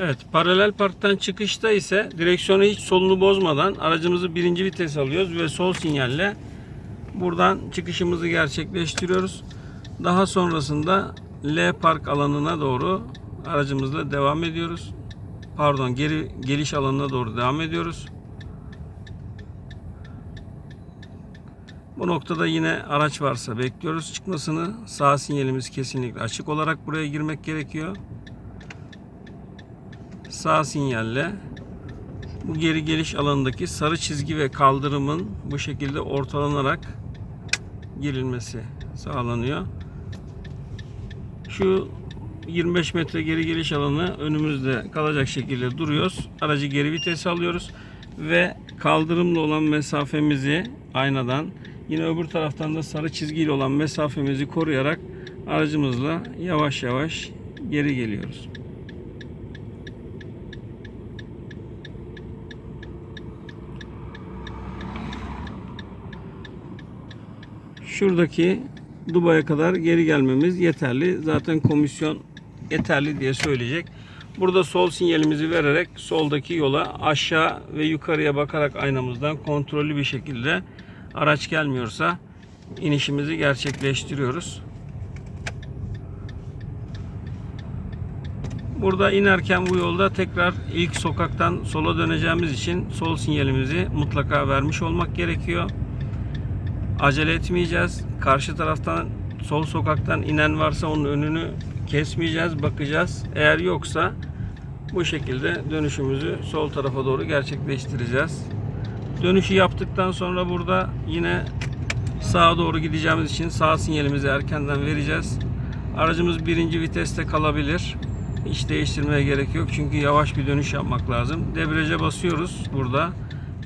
Evet, paralel parktan çıkışta ise direksiyonu hiç solunu bozmadan aracımızı birinci vites alıyoruz ve sol sinyalle buradan çıkışımızı gerçekleştiriyoruz. Daha sonrasında L park alanına doğru aracımızla devam ediyoruz. Pardon, geri geliş alanına doğru devam ediyoruz. Bu noktada yine araç varsa bekliyoruz çıkmasını. Sağ sinyalimiz kesinlikle açık olarak buraya girmek gerekiyor sağ sinyalle bu geri geliş alanındaki sarı çizgi ve kaldırımın bu şekilde ortalanarak girilmesi sağlanıyor. Şu 25 metre geri geliş alanı önümüzde kalacak şekilde duruyoruz. Aracı geri vites alıyoruz ve kaldırımla olan mesafemizi aynadan yine öbür taraftan da sarı çizgiyle olan mesafemizi koruyarak aracımızla yavaş yavaş geri geliyoruz. Şuradaki Dubai'ye kadar geri gelmemiz yeterli. Zaten komisyon yeterli diye söyleyecek. Burada sol sinyalimizi vererek soldaki yola aşağı ve yukarıya bakarak aynamızdan kontrollü bir şekilde araç gelmiyorsa inişimizi gerçekleştiriyoruz. Burada inerken bu yolda tekrar ilk sokaktan sola döneceğimiz için sol sinyalimizi mutlaka vermiş olmak gerekiyor acele etmeyeceğiz. Karşı taraftan sol sokaktan inen varsa onun önünü kesmeyeceğiz, bakacağız. Eğer yoksa bu şekilde dönüşümüzü sol tarafa doğru gerçekleştireceğiz. Dönüşü yaptıktan sonra burada yine sağa doğru gideceğimiz için sağ sinyalimizi erkenden vereceğiz. Aracımız birinci viteste kalabilir. Hiç değiştirmeye gerek yok çünkü yavaş bir dönüş yapmak lazım. Debriyaja basıyoruz burada.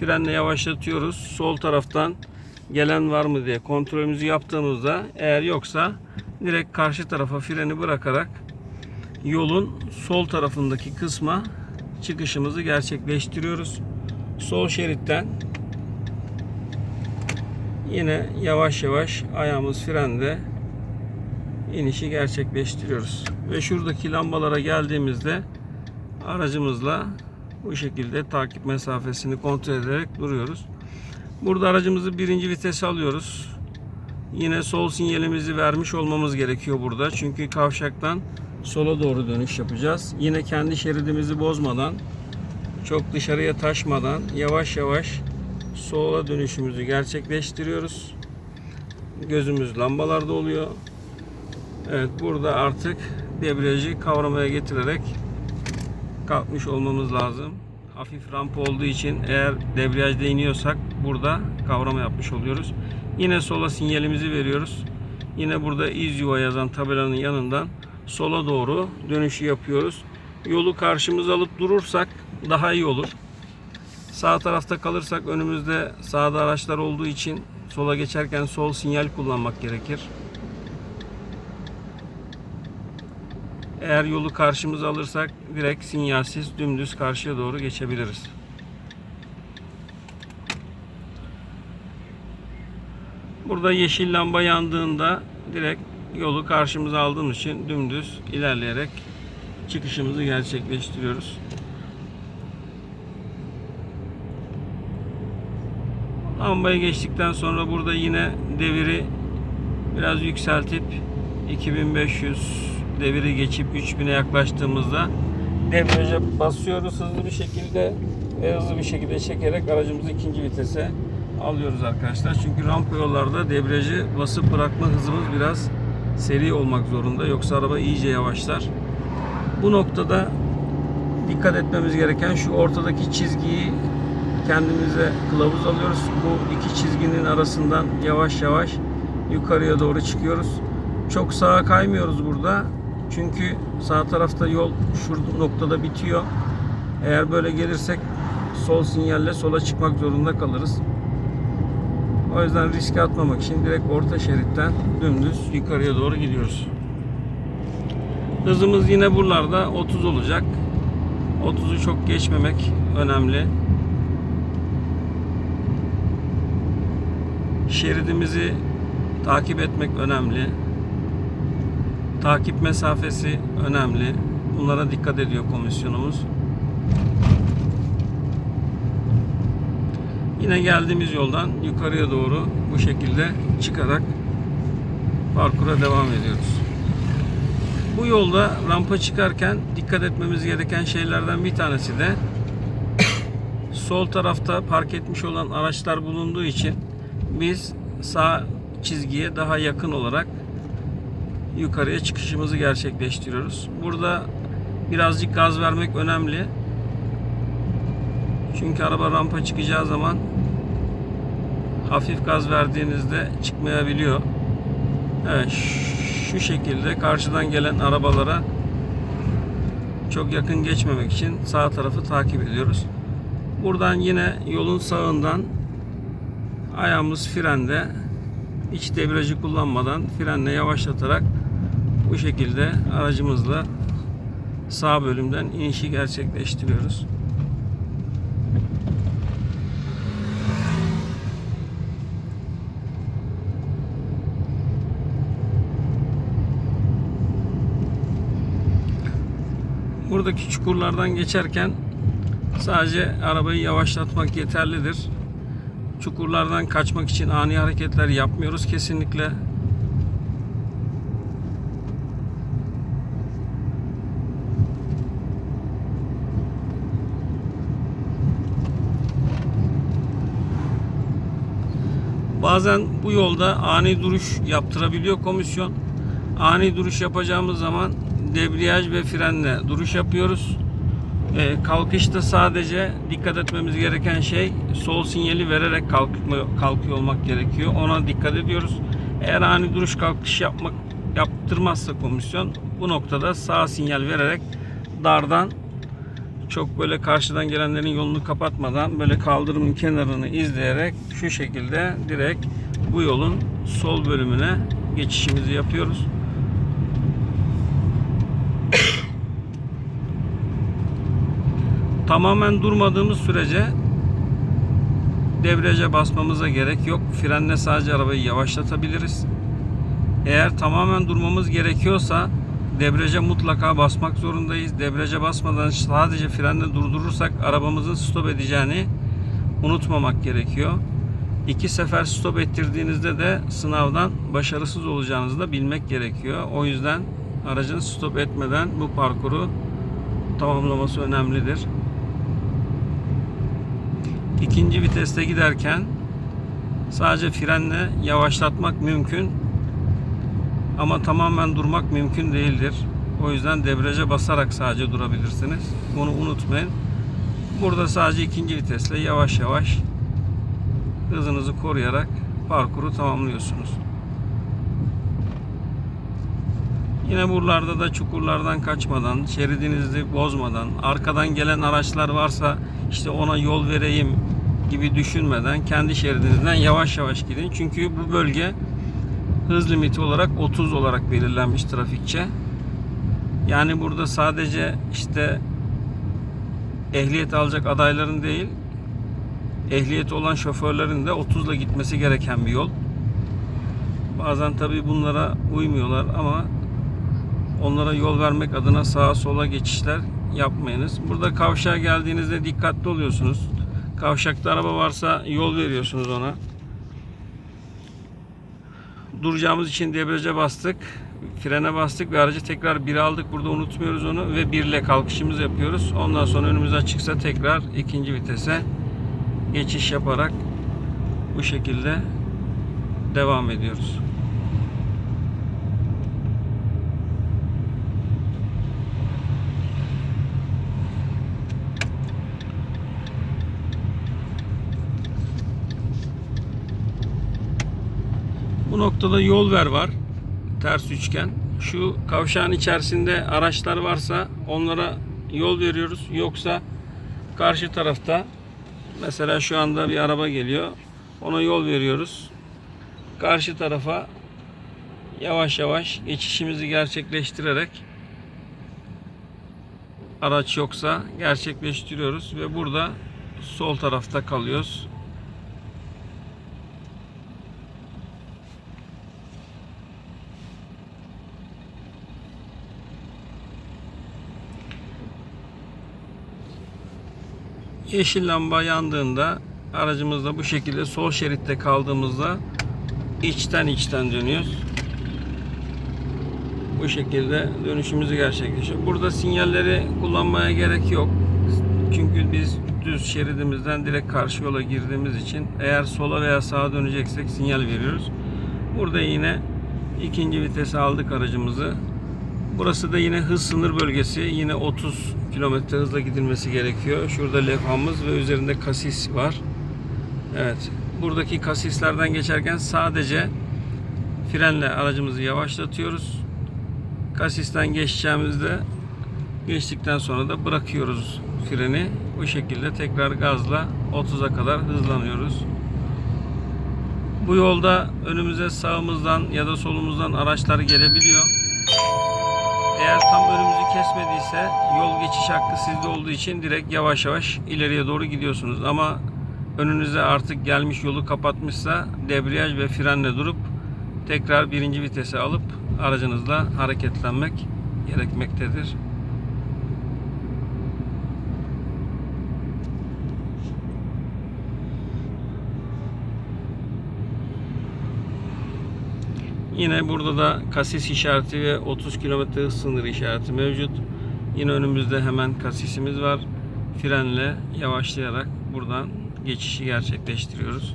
Frenle yavaşlatıyoruz. Sol taraftan gelen var mı diye kontrolümüzü yaptığımızda eğer yoksa direkt karşı tarafa freni bırakarak yolun sol tarafındaki kısma çıkışımızı gerçekleştiriyoruz. Sol şeritten yine yavaş yavaş ayağımız frende inişi gerçekleştiriyoruz. Ve şuradaki lambalara geldiğimizde aracımızla bu şekilde takip mesafesini kontrol ederek duruyoruz. Burada aracımızı birinci vitese alıyoruz. Yine sol sinyalimizi vermiş olmamız gerekiyor burada. Çünkü kavşaktan sola doğru dönüş yapacağız. Yine kendi şeridimizi bozmadan, çok dışarıya taşmadan yavaş yavaş sola dönüşümüzü gerçekleştiriyoruz. Gözümüz lambalarda oluyor. Evet burada artık debriyajı kavramaya getirerek kalkmış olmamız lazım hafif rampa olduğu için eğer debriyajda iniyorsak burada kavrama yapmış oluyoruz. Yine sola sinyalimizi veriyoruz. Yine burada iz yuva yazan tabelanın yanından sola doğru dönüşü yapıyoruz. Yolu karşımıza alıp durursak daha iyi olur. Sağ tarafta kalırsak önümüzde sağda araçlar olduğu için sola geçerken sol sinyal kullanmak gerekir. Eğer yolu karşımıza alırsak direkt sinyalsiz dümdüz karşıya doğru geçebiliriz. Burada yeşil lamba yandığında direkt yolu karşımıza aldığımız için dümdüz ilerleyerek çıkışımızı gerçekleştiriyoruz. Lambayı geçtikten sonra burada yine deviri biraz yükseltip 2500 deviri geçip 3000'e yaklaştığımızda debriyaja basıyoruz hızlı bir şekilde ve hızlı bir şekilde çekerek aracımızı ikinci vitese alıyoruz arkadaşlar. Çünkü rampa yollarda debriyajı basıp bırakma hızımız biraz seri olmak zorunda. Yoksa araba iyice yavaşlar. Bu noktada dikkat etmemiz gereken şu ortadaki çizgiyi kendimize kılavuz alıyoruz. Bu iki çizginin arasından yavaş yavaş yukarıya doğru çıkıyoruz. Çok sağa kaymıyoruz burada. Çünkü sağ tarafta yol şu noktada bitiyor. Eğer böyle gelirsek sol sinyalle sola çıkmak zorunda kalırız. O yüzden riske atmamak için direkt orta şeritten dümdüz yukarıya doğru gidiyoruz. Hızımız yine buralarda 30 olacak. 30'u çok geçmemek önemli. Şeridimizi takip etmek önemli. Takip mesafesi önemli. Bunlara dikkat ediyor komisyonumuz. Yine geldiğimiz yoldan yukarıya doğru bu şekilde çıkarak parkura devam ediyoruz. Bu yolda rampa çıkarken dikkat etmemiz gereken şeylerden bir tanesi de sol tarafta park etmiş olan araçlar bulunduğu için biz sağ çizgiye daha yakın olarak yukarıya çıkışımızı gerçekleştiriyoruz. Burada birazcık gaz vermek önemli. Çünkü araba rampa çıkacağı zaman hafif gaz verdiğinizde çıkmayabiliyor. Evet şu şekilde karşıdan gelen arabalara çok yakın geçmemek için sağ tarafı takip ediyoruz. Buradan yine yolun sağından ayağımız frende hiç debriyajı kullanmadan frenle yavaşlatarak bu şekilde aracımızla sağ bölümden inişi gerçekleştiriyoruz. Buradaki çukurlardan geçerken sadece arabayı yavaşlatmak yeterlidir. Çukurlardan kaçmak için ani hareketler yapmıyoruz kesinlikle. Bazen bu yolda ani duruş yaptırabiliyor komisyon. Ani duruş yapacağımız zaman debriyaj ve frenle duruş yapıyoruz. Ee, kalkışta sadece dikkat etmemiz gereken şey sol sinyali vererek kalkma, kalkıyor olmak gerekiyor. Ona dikkat ediyoruz. Eğer ani duruş kalkış yapmak yaptırmazsa komisyon bu noktada sağ sinyal vererek dardan çok böyle karşıdan gelenlerin yolunu kapatmadan böyle kaldırımın kenarını izleyerek şu şekilde direkt bu yolun sol bölümüne geçişimizi yapıyoruz. Tamamen durmadığımız sürece debriyaja basmamıza gerek yok. Frenle sadece arabayı yavaşlatabiliriz. Eğer tamamen durmamız gerekiyorsa debriyaja mutlaka basmak zorundayız. Debriyaja basmadan sadece frenle durdurursak arabamızın stop edeceğini unutmamak gerekiyor. İki sefer stop ettirdiğinizde de sınavdan başarısız olacağınızı da bilmek gerekiyor. O yüzden aracın stop etmeden bu parkuru tamamlaması önemlidir. İkinci viteste giderken sadece frenle yavaşlatmak mümkün ama tamamen durmak mümkün değildir. O yüzden debriyaja basarak sadece durabilirsiniz. Bunu unutmayın. Burada sadece ikinci vitesle yavaş yavaş hızınızı koruyarak parkuru tamamlıyorsunuz. Yine buralarda da çukurlardan kaçmadan, şeridinizi bozmadan, arkadan gelen araçlar varsa işte ona yol vereyim gibi düşünmeden kendi şeridinizden yavaş yavaş gidin. Çünkü bu bölge hız limiti olarak 30 olarak belirlenmiş trafikçe. Yani burada sadece işte ehliyet alacak adayların değil, ehliyeti olan şoförlerin de 30 ile gitmesi gereken bir yol. Bazen tabii bunlara uymuyorlar ama onlara yol vermek adına sağa sola geçişler yapmayınız. Burada kavşağa geldiğinizde dikkatli oluyorsunuz. Kavşakta araba varsa yol veriyorsunuz ona. Duracağımız için debriyaja bastık. Frene bastık ve aracı tekrar bir aldık. Burada unutmuyoruz onu ve birle kalkışımızı yapıyoruz. Ondan sonra önümüz açıksa tekrar ikinci vitese geçiş yaparak bu şekilde devam ediyoruz. Noktada yol ver var. Ters üçgen. Şu kavşağın içerisinde araçlar varsa onlara yol veriyoruz. Yoksa karşı tarafta mesela şu anda bir araba geliyor. Ona yol veriyoruz. Karşı tarafa yavaş yavaş geçişimizi gerçekleştirerek araç yoksa gerçekleştiriyoruz ve burada sol tarafta kalıyoruz. Yeşil lamba yandığında aracımızda bu şekilde sol şeritte kaldığımızda içten içten dönüyoruz. Bu şekilde dönüşümüzü gerçekleşiyor. Burada sinyalleri kullanmaya gerek yok. Çünkü biz düz şeridimizden direkt karşı yola girdiğimiz için eğer sola veya sağa döneceksek sinyal veriyoruz. Burada yine ikinci vitese aldık aracımızı. Burası da yine hız sınır bölgesi. Yine 30 km hızla gidilmesi gerekiyor. Şurada levhamız ve üzerinde kasis var. Evet. Buradaki kasislerden geçerken sadece frenle aracımızı yavaşlatıyoruz. Kasisten geçeceğimizde geçtikten sonra da bırakıyoruz freni. Bu şekilde tekrar gazla 30'a kadar hızlanıyoruz. Bu yolda önümüze sağımızdan ya da solumuzdan araçlar gelebiliyor. Eğer tam önümüzü kesmediyse yol geçiş hakkı sizde olduğu için direkt yavaş yavaş ileriye doğru gidiyorsunuz. Ama önünüze artık gelmiş yolu kapatmışsa debriyaj ve frenle durup tekrar birinci vitese alıp aracınızla hareketlenmek gerekmektedir. Yine burada da kasis işareti ve 30 km hız sınırı işareti mevcut. Yine önümüzde hemen kasisimiz var. Frenle yavaşlayarak buradan geçişi gerçekleştiriyoruz.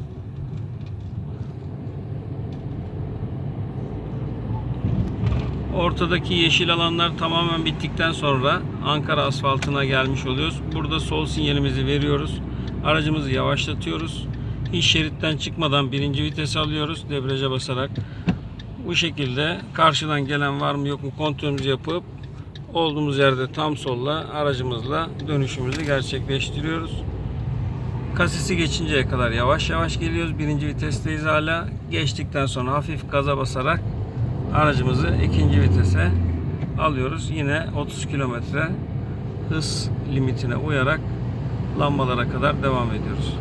Ortadaki yeşil alanlar tamamen bittikten sonra Ankara asfaltına gelmiş oluyoruz. Burada sol sinyalimizi veriyoruz. Aracımızı yavaşlatıyoruz. Hiç şeritten çıkmadan birinci vitesi alıyoruz. Debriyaja basarak bu şekilde karşıdan gelen var mı yok mu kontrolümüzü yapıp olduğumuz yerde tam solla aracımızla dönüşümüzü gerçekleştiriyoruz. Kasisi geçinceye kadar yavaş yavaş geliyoruz. Birinci vitesteyiz hala. Geçtikten sonra hafif gaza basarak aracımızı ikinci vitese alıyoruz. Yine 30 kilometre hız limitine uyarak lambalara kadar devam ediyoruz.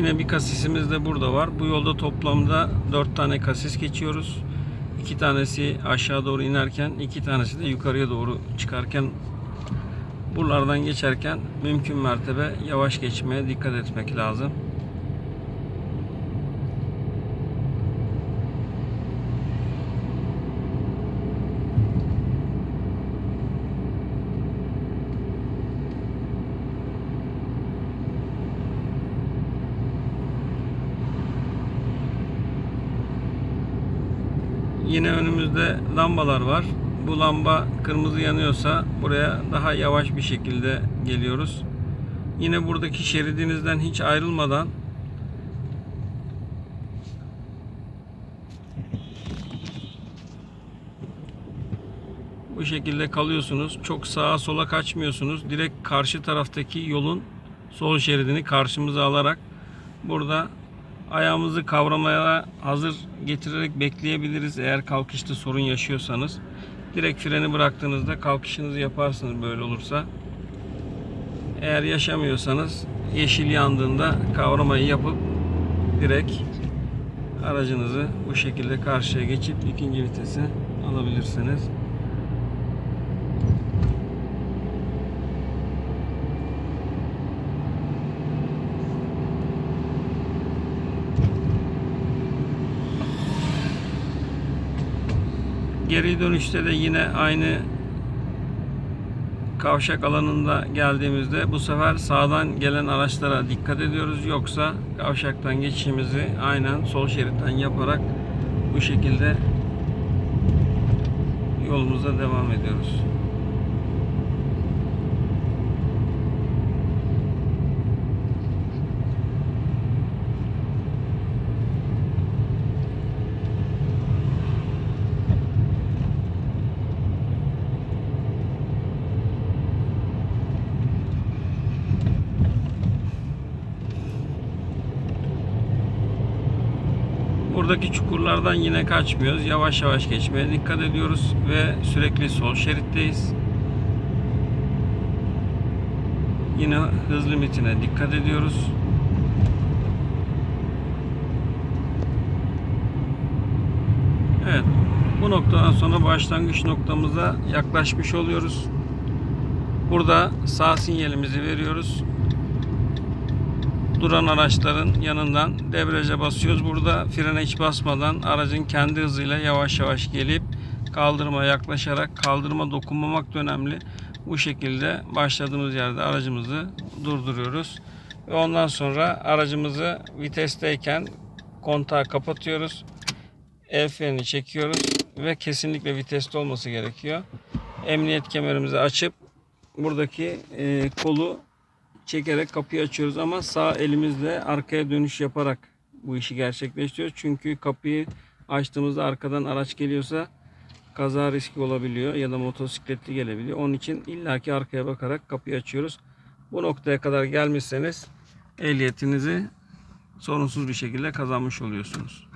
Yine bir kasisimiz de burada var. Bu yolda toplamda 4 tane kasis geçiyoruz. 2 tanesi aşağı doğru inerken, iki tanesi de yukarıya doğru çıkarken buralardan geçerken mümkün mertebe yavaş geçmeye dikkat etmek lazım. Yine önümüzde lambalar var. Bu lamba kırmızı yanıyorsa buraya daha yavaş bir şekilde geliyoruz. Yine buradaki şeridinizden hiç ayrılmadan bu şekilde kalıyorsunuz. Çok sağa sola kaçmıyorsunuz. Direkt karşı taraftaki yolun sol şeridini karşımıza alarak burada ayağımızı kavramaya hazır getirerek bekleyebiliriz eğer kalkışta sorun yaşıyorsanız. Direkt freni bıraktığınızda kalkışınızı yaparsınız böyle olursa. Eğer yaşamıyorsanız yeşil yandığında kavramayı yapıp direkt aracınızı bu şekilde karşıya geçip ikinci vitese alabilirsiniz. Geri dönüşte de yine aynı kavşak alanında geldiğimizde bu sefer sağdan gelen araçlara dikkat ediyoruz. Yoksa kavşaktan geçişimizi aynen sol şeritten yaparak bu şekilde yolumuza devam ediyoruz. Buradaki çukurlardan yine kaçmıyoruz. Yavaş yavaş geçmeye dikkat ediyoruz ve sürekli sol şeritteyiz. Yine hız limitine dikkat ediyoruz. Evet. Bu noktadan sonra başlangıç noktamıza yaklaşmış oluyoruz. Burada sağ sinyalimizi veriyoruz. Duran araçların yanından debriyaja basıyoruz. Burada frene hiç basmadan aracın kendi hızıyla yavaş yavaş gelip kaldırıma yaklaşarak kaldırıma dokunmamak da önemli. Bu şekilde başladığımız yerde aracımızı durduruyoruz. Ve ondan sonra aracımızı vitesteyken kontağı kapatıyoruz. El freni çekiyoruz ve kesinlikle viteste olması gerekiyor. Emniyet kemerimizi açıp buradaki e, kolu çekerek kapıyı açıyoruz ama sağ elimizle arkaya dönüş yaparak bu işi gerçekleştiriyoruz. Çünkü kapıyı açtığımızda arkadan araç geliyorsa kaza riski olabiliyor ya da motosikletli gelebiliyor. Onun için illaki arkaya bakarak kapıyı açıyoruz. Bu noktaya kadar gelmişseniz ehliyetinizi sorunsuz bir şekilde kazanmış oluyorsunuz.